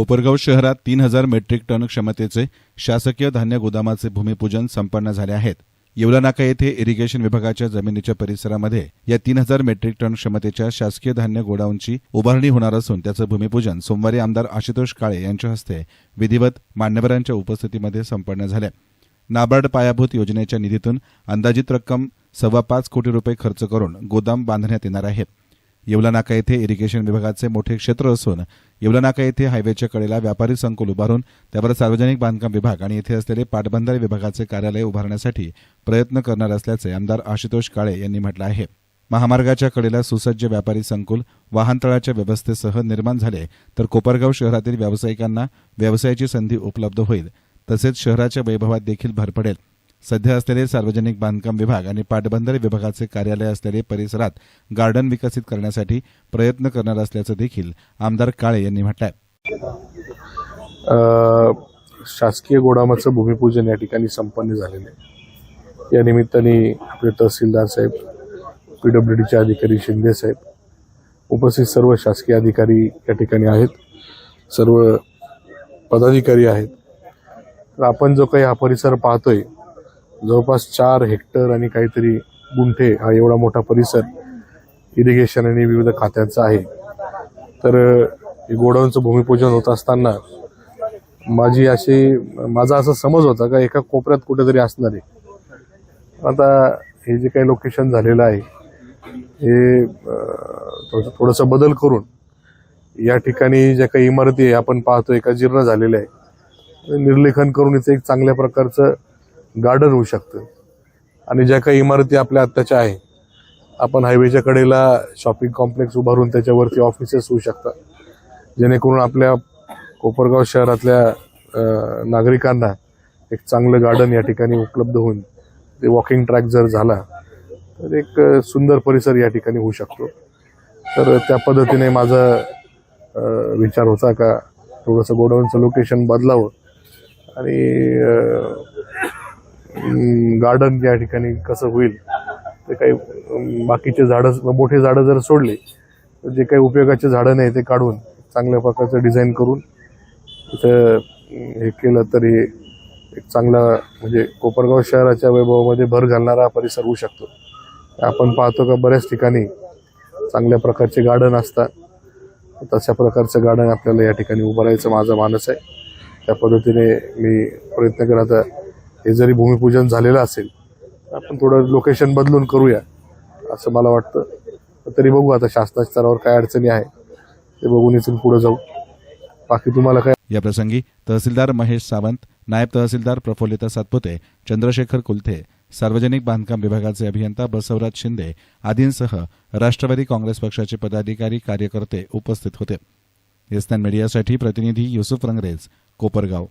कोपरगाव शहरात तीन हजार मेट्रिक टन क्षमतेचे शासकीय धान्य गोदामाचे भूमिपूजन संपन्न झाले आहेत. येवलानाका येथे इरिगेशन विभागाच्या जमिनीच्या परिसरामध्ये या तीन हजार मेट्रिक टन क्षमतेच्या शासकीय धान्य गोडाऊनची उभारणी होणार असून त्याचं भूमिपूजन सोमवारी आमदार आशुतोष काळे यांच्या हस्ते विधिवत मान्यवरांच्या उपस्थितीमध्ये संपन्न झाले. नाबार्ड पायाभूत योजनेच्या निधीतून अंदाजित रक्कम सव्वा पाच कोटी रुपये खर्च करून गोदाम बांधण्यात येणार आहेत येवलानाका येथे इरिगेशन विभागाचे मोठे क्षेत्र असून येवलानाका येथे हायवेच्या कडेला व्यापारी संकुल उभारून त्यावर सार्वजनिक बांधकाम विभाग आणि येथे असलेले पाटबंधारे विभागाचे कार्यालय उभारण्यासाठी प्रयत्न करणार असल्याचे आमदार आशुतोष काळे यांनी म्हटलं आहे. महामार्गाच्या कडेला सुसज्ज व्यापारी संकुल वाहनतळाच्या व्यवस्थेसह निर्माण झाले तर कोपरगाव शहरातील व्यावसायिकांना व्यवसायाची संधी उपलब्ध होईल. तसेच शहराच्या वैभवात देखील भर पडेल. सध्या असलेले सार्वजनिक बांधकाम विभाग आणि पाटबंधारे विभागाचे कार्यालय असलेले परिसरात गार्डन विकसित करण्यासाठी प्रयत्न करणार असल्याचं देखील आमदार काळे यांनी म्हटलंय. शासकीय गोडामाचं भूमिपूजन या ठिकाणी संपन्न झालेलं आहे. या निमित्ताने आपले तहसीलदार साहेब पी डब्ल्यू डीचे अधिकारी शिंदे साहेब उपस्थित सर्व शासकीय अधिकारी या ठिकाणी आहेत. सर्व पदाधिकारी आहेत. तर आपण जो काही हा परिसर पाहतोय जवळपास चार हेक्टर आणि काहीतरी गुंठे हा एवढा मोठा परिसर इरिगेशन आणि विविध खात्यांचा आहे. तर हे गोडाऊनचं भूमिपूजन होत असताना माझी अशी माझा असा समज होता का एका कोपऱ्यात कुठेतरी असणार आहे. आता हे जे काही लोकेशन झालेलं आहे हे थोडंसं थोडंसं बदल करून या ठिकाणी ज्या काही इमारती आहे आपण पाहतोय का जीर्ण झालेल्या आहे. निर्लेखन करून इथे एक चांगल्या प्रकारचं गार्डन होऊ शकतं. आणि ज्या काही इमारती आपल्या आत्ताच्या आहे आपण हायवेच्या कडेला शॉपिंग कॉम्प्लेक्स उभारून त्याच्यावरती ऑफिसेस होऊ शकतात. जेणेकरून आपल्या कोपरगाव शहरातल्या नागरिकांना एक चांगलं गार्डन या ठिकाणी उपलब्ध होऊन ते वॉकिंग ट्रॅक जर झाला तर एक सुंदर परिसर या ठिकाणी होऊ शकतो. तर त्या पद्धतीने माझा विचार होता का थोडंसं गोडाऊनचं लोकेशन बदलावं आणि गार्डन या ठिकाणी कसं होईल ते काही बाकीचे झाडं मोठे झाडं जर सोडले तर जे काही उपयोगाचे झाडं नाही ते काढून चांगल्या प्रकारचं डिझाईन करून तिथं हे केलं तरी एक चांगला म्हणजे कोपरगाव शहराच्या वैभवामध्ये भर घालणारा परिसर होऊ शकतो. आपण पाहतो का बऱ्याच ठिकाणी चांगल्या प्रकारचे गार्डन असतात. तशा प्रकारचं गार्डन आपल्याला या ठिकाणी उभारायचं माझा मानस आहे. त्या पद्धतीने मी प्रयत्न करत आहे. हे जरी भूमिपूजन झालेलं असेल आपण थोडं लोकेशन बदलून करूया असं मला वाटतं. तरी बघू आता शासनाच्या स्तरावर काय अडचणी आहे ते बघून इथून पुढे जाऊ. बाकी तुम्हाला काय या प्रसंगी तहसीलदार महेश सावंत नायब तहसीलदार प्रफुल्लिता सातपुते चंद्रशेखर कुलथे सार्वजनिक बांधकाम विभागाचे अभियंता बसवराज शिंदे आदींसह राष्ट्रवादी काँग्रेस पक्षाचे पदाधिकारी कार्यकर्ते उपस्थित होते. एसनान मीडियासाठी प्रतिनिधी युसुफ रंगरेज कोपरगाव.